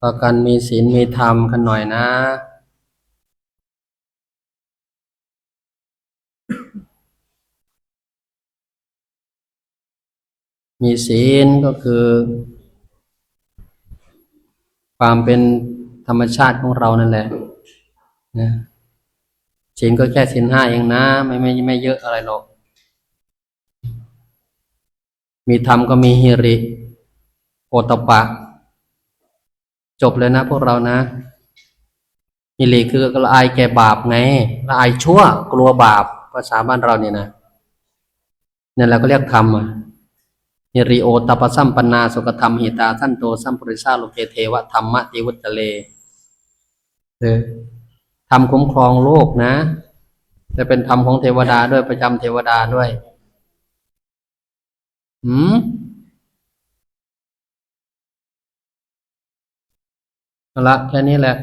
ต่อกันมีศีลมีธรรมกันหน่อยนะ มีศีลก็คือ ความเป็นธรรมชาติของเรานั่นแหละนะศีลก็แค่ศีลห้าเองนะ ไม่ไม่ไม่เยอะอะไรหรอก มีธรรมก็มีฮิริ โอตปะ จบเลยนะพวกเรานะฮิริคือละอายแก่บาปไงละอายชั่ว กลัวบาปภาษาบ้านเราเนี่ยนะนั่นแหละก็เรียกธรรมฮิริโอตปสัมปันาสุขธรรมหิตาท่านโตสัมปริสาโลเกเทวะธรรมะติวุตเลเออธรรมคุ้มครองโลกนะ จะเป็นธรรมของเทวดาด้วยประจำเทวดาด้วย หืมเอาละแค่นี้แหละ